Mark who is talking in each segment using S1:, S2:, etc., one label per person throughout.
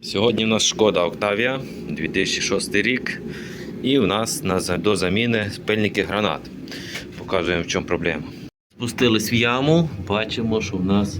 S1: Сьогодні в нас шкода Октавія 2006 рік. І в нас до заміни пильники гранат. Показуємо, в чому проблема. Спустились в яму, бачимо, що в нас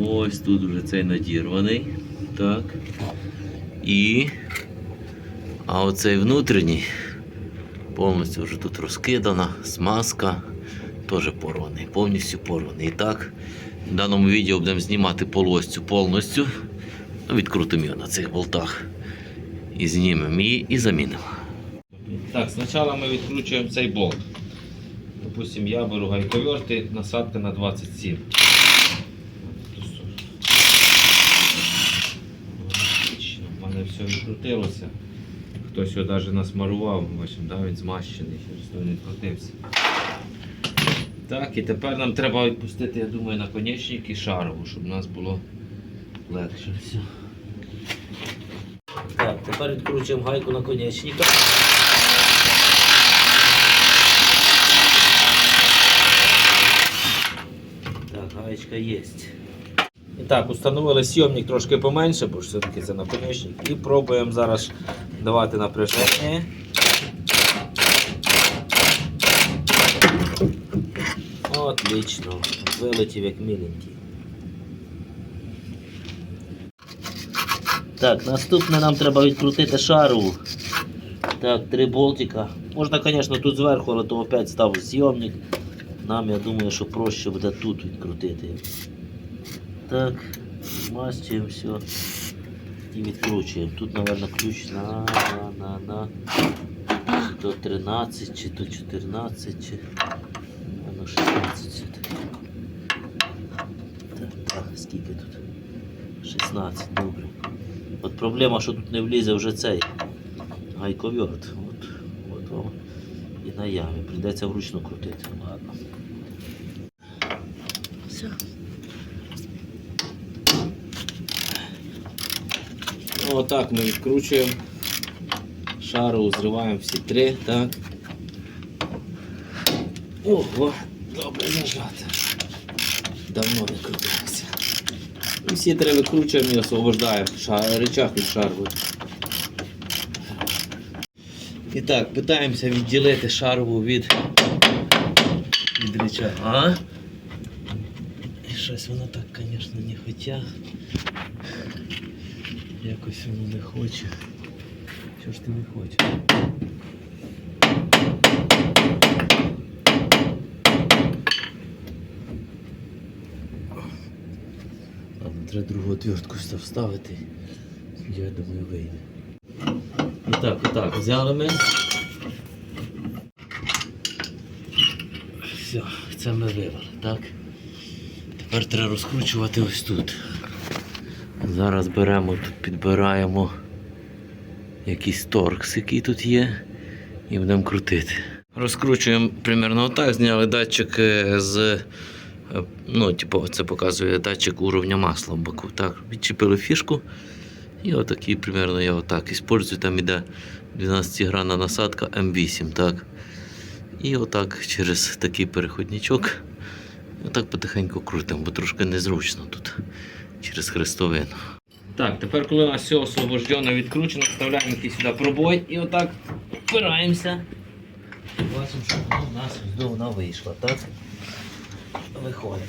S1: ось тут вже цей надірваний. Так. І. А оцей внутрішній повністю вже тут розкидана, смазка, теж порваний, повністю порваний. І так, в даному відео будемо знімати полостю повністю. Ну, Відкрутимо його на цих болтах. І знімемо її і замінимо. Так, спочатку ми відкручуємо цей болт. Допустим, я беру гайковерти, насадка на 27. Отлично, в мене все відкрутилося. Хтось його навіть насмарував, бачимо, да, він змащений, то він відкрутився. Так, і тепер нам треба відпустити, я думаю, наконечник і шарову, щоб у нас було легше все. Так, тепер відкручуємо гайку наконечника. Так, гаєчка є. І так, установили сйомник трошки поменше, бо ж все-таки це наконечник. І пробуємо зараз давати напряження. Отлично. Вилетів як міленький. Так, наступне нам треба відкрутити шару. Так, три болтика. Можна, звісно, тут зверху, але то опять став зйомник. Нам, я думаю, що проще буде тут відкрутити. Так, змастюємо все і відкручуємо. Тут, мабуть, ключ на, на, на. Чи то 13, чи то 14, чи на 16 все-таки. Так, так, скільки тут? 16, добре. От проблема, що тут не влізе вже цей гайковерт. От, от, от. І на ямі. Прийдеться вручну крутити. Ладно. Все. Ну, отак ми відкручуємо. Шару зриваємо всі три, так. Ого, добре зажати. Давно не крутилося. І всі три викручуємо і освобождаємо рычаг від шару. І так, питаємося відділити шарву від, від рычага. І щось воно так, звісно, не хотя. Якось воно не хоче. Чого ж ти не хочеш? Треба другу отвертку вставити. Я думаю, вийде. І так, отак, взяли ми. Все, це ми вивели, так? Тепер треба розкручувати ось тут. Зараз беремо тут, підбираємо якийсь торкс, який тут є, і будемо крутити. Розкручуємо примерно отак, зняли датчик е, з. Е, Ну, типу, це показує датчик уровня масла в боку. Так, відчепили фішку. І отакий, примерно, я отак іспользую. Там іде 12-гранна насадка М8. так. І отак через такий переходничок. Отак потихеньку крутимо, бо трошки незручно тут через хрестовину. Так, тепер, коли у нас все освобождено, відкручено, вставляємо якийсь сюди пробой і отак впираємося. Бачимо, що у нас вона вийшла, так? Виходить.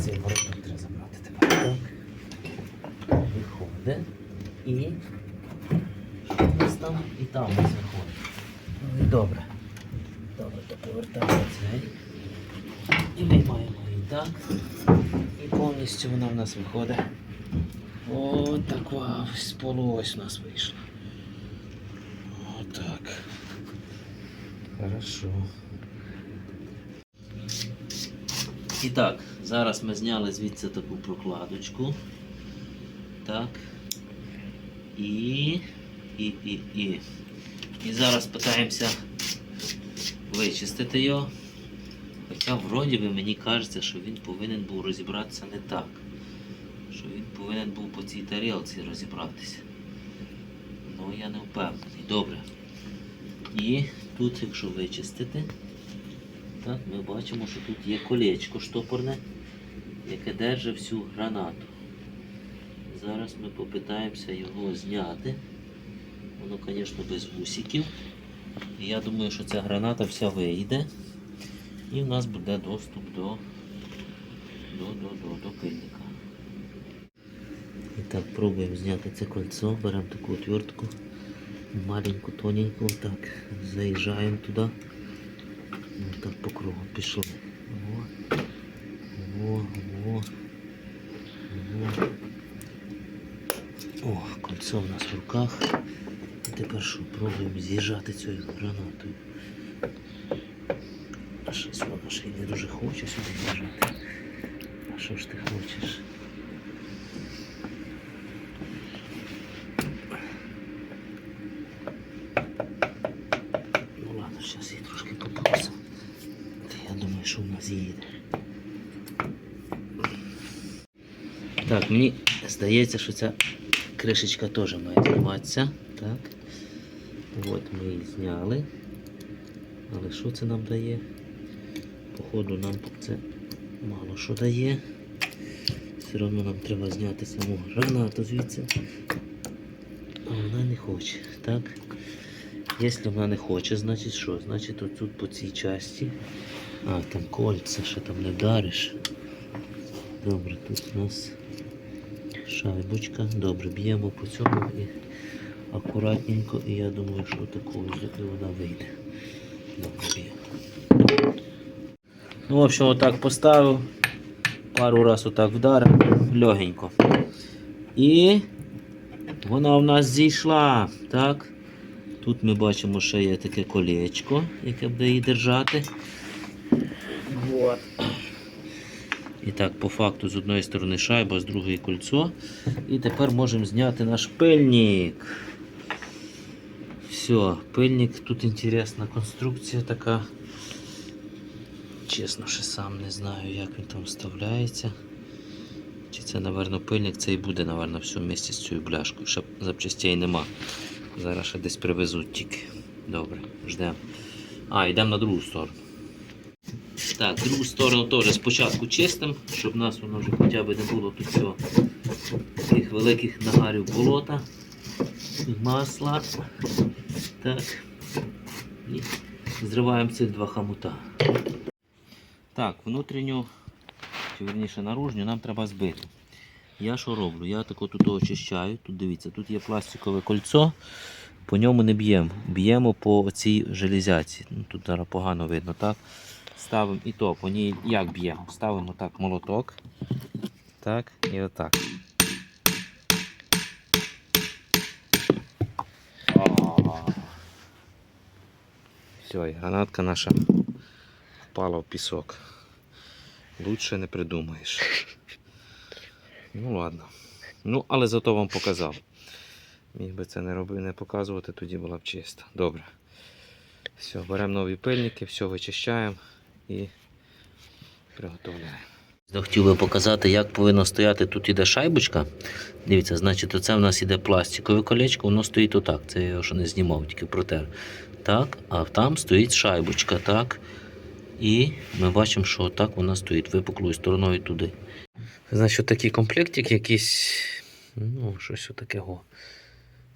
S1: Цей вороток треба забрати тепер. Так. Виходить. І. У нас там? І там нас виходить. Добре. Добре, то повертаємо цей. І виймаємо її так. І повністю вона в нас виходить. О, така ось полуось у нас вийшла. Отак. Хорошо. І так, зараз ми зняли звідси таку прокладочку. Так. І. І, і, і. І зараз питаємося вичистити його. Хоча вроді би мені кажеться, що він повинен був розібратися не так. Що він повинен був по цій тарілці розібратися. Ну я не впевнений. Добре. І тут, якщо вичистити, так, ми бачимо, що тут є колечко штопорне, яке держить всю гранату. Зараз ми попитаємося його зняти. Воно, звісно, без вусиків. І я думаю, що ця граната вся вийде. І в нас буде доступ до, до, до, до, до пильника. І так, пробуємо зняти це кольцо, беремо таку отвертку, маленьку, тоненьку, так, заїжджаємо туди. Так по кругу пішли. Во, во, во, во. О, кольцо в нас в руках. Тепер що, пробуємо з'їжджати цією гранатою. А щось вона ще не дуже хоче сюди з'їжджати. А що ж ти хочеш? Ну ладно, зараз її трошки попався. Я думаю, що в нас їде. Так, мені здається, що ця кришечка теж має триматися. Так. От ми її зняли. Але що це нам дає? Походу нам це мало що дає. Все одно нам треба зняти саму гранату звідси. А вона не хоче. Так? Якщо вона не хоче, значить що? Значить отут по цій часті. А, там кольця, ще там не вдариш. Добре, тут у нас шайбочка. Добре, б'ємо по цьому і акуратненько, і я думаю, що такою і вона вийде. Добре. Ну, в общем, отак поставив. Пару раз отак вдарив, легенько. І вона в нас зійшла. Так. Тут ми бачимо, що є таке колечко, яке буде її держати. І так, по факту, з одної сторони шайба, з другої кольцо. І тепер можемо зняти наш пильник. Все, пильник, тут інтересна конструкція така. Чесно, ще сам не знаю, як він там вставляється. Чи це, напевно, пильник, це і буде, напевно, все вместе з цією бляшкою. Ще запчастей нема. Зараз ще десь привезуть тільки. Добре, ждемо. А, йдемо на другу сторону. Так, другу сторону теж спочатку чистим, щоб в нас воно вже хоча б не було тут цього таких великих нагарів болота, масла. Так. І зриваємо цих два хамута. Так, внутрішню, чи верніше наружню нам треба збити. Я що роблю? Я тако тут очищаю. Тут дивіться, тут є пластикове кольцо, по ньому не б'ємо. Б'ємо по цій железяці. Ну, тут зараз погано видно, так? Ставимо і то, по ній як б'ємо? Ставимо так молоток. Так, і отак. Все, і гранатка наша впала в пісок. Лучше не придумаєш. Ну ладно. Ну, але зато вам показав. Міг би це не робив, не показувати, тоді була б чиста. Добре. Все, беремо нові пильники, все вичищаємо і приготовляємо. Хотів би показати, як повинно стояти. Тут іде шайбочка. Дивіться, значить, оце в нас іде пластикове колечко, воно стоїть отак. Це я його ще не знімав, тільки протер. Так, а там стоїть шайбочка, так. І ми бачимо, що отак вона стоїть випуклою стороною туди. Значить, такий комплектик якийсь, ну, щось отакого.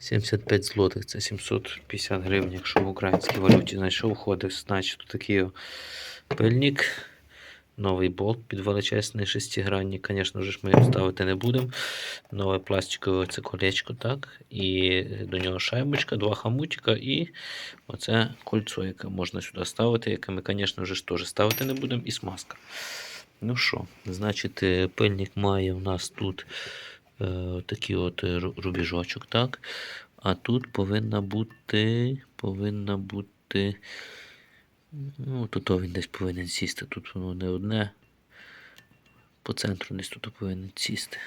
S1: 75 злотих, це 750 гривень, якщо в українській валюті. Значить, що входить? Значить, такий пильник, новий болт під величезний шестигранник. Звісно ж, ми його ставити не будемо. Нове пластикове це колечко, так. І до нього шайбочка, два хамутика і оце кольцо, яке можна сюди ставити, яке ми, звісно ж, теж ставити не будемо, і смазка. Ну що, значить, е, пильник має у нас тут такий от е, рубіжочок, так? А тут повинна бути, повинна бути. Ну, тут він десь повинен сісти. Тут воно не одне. По центру десь тут повинен сісти.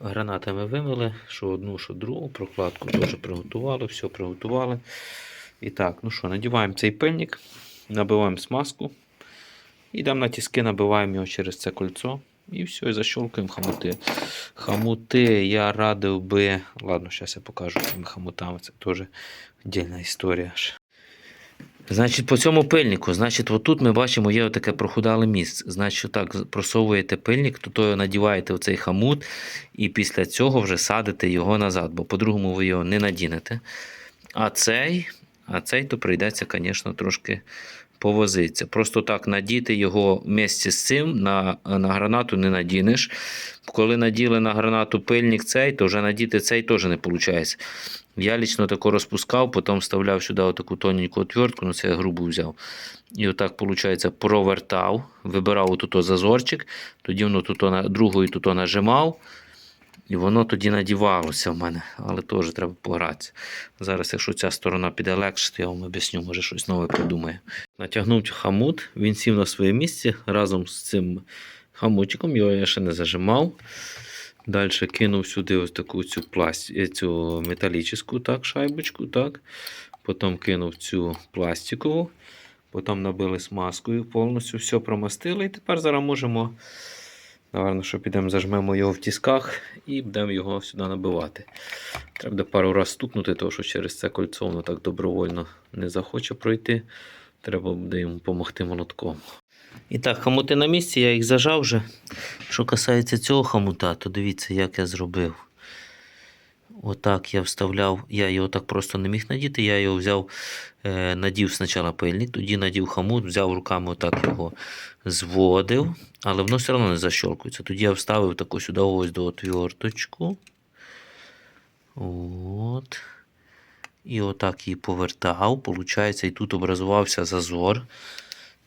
S1: Гранати ми вимили, що одну, що другу. Прокладку теж приготували, все приготували. І так, ну що, надіваємо цей пильник, набиваємо смазку. Йдемо на тіски, набиваємо його через це кольцо. І все, і защелкуємо хамути. Хамути я радив би. Ладно, зараз я покажу цими хамутами. Це теж віддільна історія. Значить, по цьому пильнику, значить, отут ми бачимо, є таке прохудале місце. Значить, так, просовуєте пильник, то то надіваєте в цей хамут, і після цього вже садите його назад, бо по-другому ви його не надінете. А цей, а цей то прийдеться, звісно, трошки повозитися. Просто так надіти його вместе з цим на, на гранату не надінеш. Коли наділи на гранату пильник цей, то вже надіти цей теж не виходить. Я лічно тако розпускав, потім вставляв сюди отаку тоненьку отвертку, ну це я грубу взяв. І отак, виходить, провертав, вибирав отут зазорчик, тоді воно тут другою тут нажимав. І воно тоді надівалося в мене, але теж треба погратися. Зараз, якщо ця сторона піде легше, то я вам об'ясню, може щось нове придумаю. Натягнув хамут, він сів на своє місце разом з цим хамутиком, його я ще не зажимав. Далі кинув сюди ось таку цю, пласт... е, цю металічну так, шайбочку. так. Потім кинув цю пластикову. Потім набили смазкою, повністю все промастили. І тепер зараз можемо, напевно, що підемо зажмемо його в тісках і будемо його сюди набивати. Треба буде пару разів стукнути, тому що через це кольцо воно так добровольно не захоче пройти. Треба буде йому допомогти молотком. І так, хомути на місці, я їх зажав вже. Що касається цього хомута, то дивіться, як я зробив. Отак я вставляв, я його так просто не міг надіти. Я його взяв, е, надів спочатку пильник, тоді надів хомут, взяв руками отак його зводив, але воно все одно не защолкується. Тоді я вставив таку сюди ось до отверточку. От. І отак її повертав. Получається, і тут образувався зазор.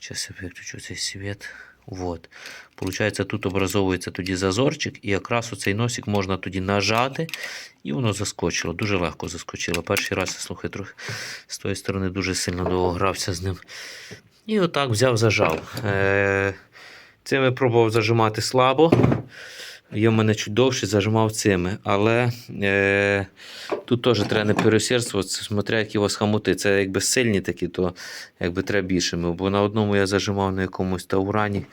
S1: Зараз я виключу цей світ. Вот. Получається, тут образовується тоді зазорчик, і якраз оцей носик можна тоді нажати, і воно заскочило. Дуже легко заскочило. Перший раз я слухай, трохи з тої сторони дуже сильно довго грався з ним. І отак взяв, зажав. Е- Цим я пробував зажимати слабо. Я в мене чуть довше зажимав цими. Але е, тут теж треба не пересердствувати, смотря які у вас хамути. Це якби сильні такі, то якби треба більшими. Бо на одному я зажимав на якомусь таурані.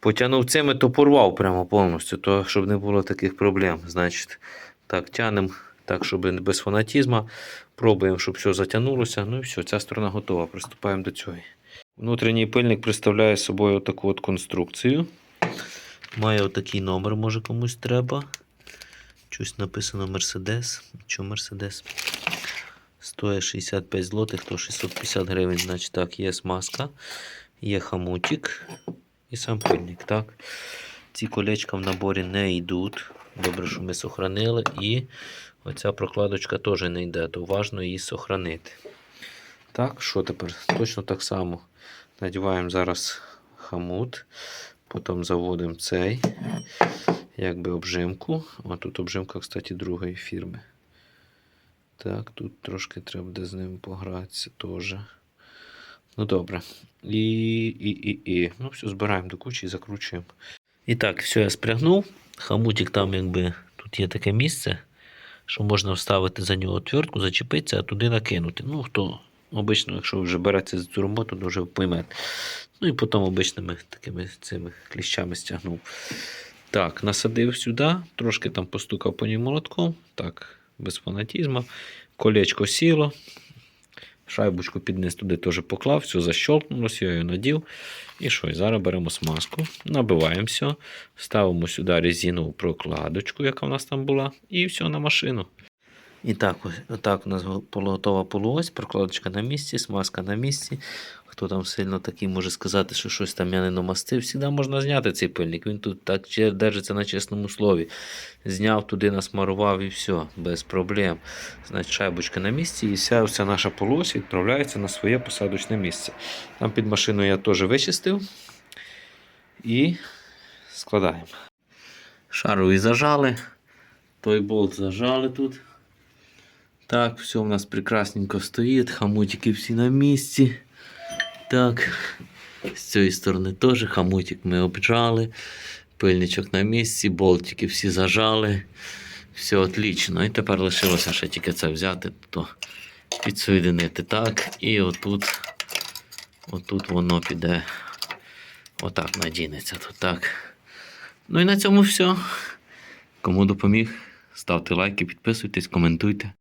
S1: Потягнув цими, то порвав прямо повністю, то щоб не було таких проблем. Значить, так, тянемо так, щоб без фанатізму. Пробуємо, щоб все затягнулося. Ну і все, ця сторона готова. Приступаємо до цього. Внутрішній пильник представляє собою таку от конструкцію. Має отакий номер, може комусь треба. Щось написано Mercedes. Що Mercedes? Стоїть 65 злотих, то 650 гривень. Значить так, є смазка, є хамутик і сам пильник. Так? Ці колечка в наборі не йдуть. Добре, що ми сохранили. І оця прокладочка теж не йде, то важно її сохранити. Так, що тепер? Точно так само. Надіваємо зараз хамут. Потім заводимо цей, якби обжимку. О, тут обжимка, кстати, другої фірми. Так, тут трошки треба буде з ним погратися теж. Ну добре. І, і, і, і. Ну, все, збираємо до кучі і закручуємо. І так, все я спрягнув. Хамутик там, якби тут є таке місце, що можна вставити за нього отвертку, зачепитися, а туди накинути. Ну, хто обично, якщо вже береться за цю роботу, то вже поймете. Ну і потім обичними такими цими кліщами стягнув. Так, насадив сюди, трошки там постукав по ній молотком. Так, без фанатізму. Колечко сіло. Шайбочку підниз туди теж поклав, все защолкнулося, я її надів. І що? Зараз беремо смазку, набиваємо все, ставимо сюди резинову прокладочку, яка в нас там була, і все на машину. І так, отак у нас готова полуось, прокладочка на місці, смазка на місці. Хто там сильно такий може сказати, що щось там я не намастив, завжди можна зняти цей пильник. Він тут так держиться на чесному слові. Зняв туди, насмарував і все, без проблем. Значить, шайбочка на місці, і вся, вся наша полось відправляється на своє посадочне місце. Там під машиною я теж вичистив і складаємо. Шарові зажали, той болт зажали тут. Так, все у нас прекрасненько стоїть, хамутики всі на місці. Так, з цієї сторони теж хамутик ми обжали, пильничок на місці, болтики всі зажали. Все отлично. І тепер лишилося ще тільки це взяти, то підсоєдинити так. І отут, отут воно піде, отак надінеться. Тут так. Ну і на цьому все. Кому допоміг, ставте лайки, підписуйтесь, коментуйте.